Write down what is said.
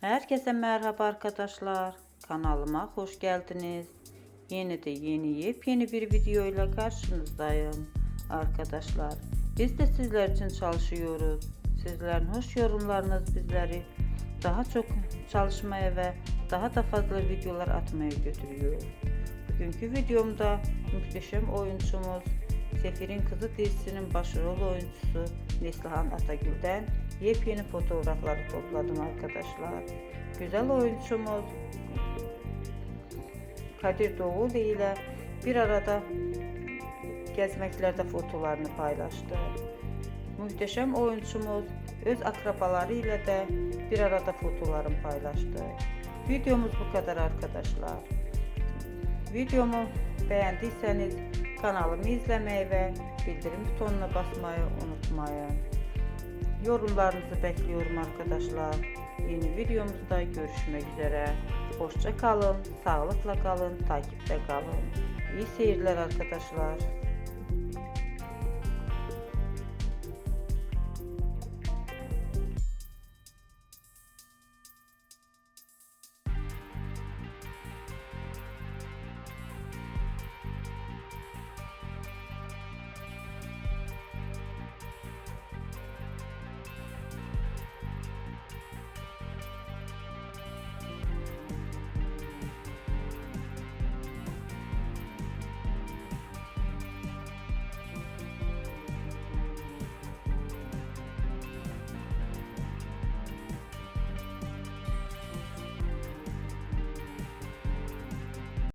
Herkese merhaba arkadaşlar. Kanalıma hoş geldiniz. Yeni de yeni yepyeni bir videoyla karşınızdayım. Arkadaşlar biz de sizler için çalışıyoruz. Sizlerin hoş yorumlarınız bizleri daha çok çalışmaya ve daha da fazla videolar atmaya götürüyor. Bugünkü videomda muhteşem oyuncumuz Sefir'in Kızı dizisinin başrol oyuncusu Neslihan Atagül'den yepyeni fotoğrafları topladım arkadaşlar. Güzel oyuncumuz Kadir Doğulu ile bir arada gezmeklerde fotolarını paylaştı. Muhteşem oyuncumuz öz akrabaları ile de bir arada fotolarını paylaştı. Videomuz bu kadar arkadaşlar. Videomu beğendiyseniz kanalımı izlemeyi ve bildirim butonuna basmayı unutmayın. Yorumlarınızı bekliyorum arkadaşlar. Yeni videomuzda görüşmek üzere. Hoşça kalın, sağlıkla kalın, takipte kalın. İyi seyirler arkadaşlar.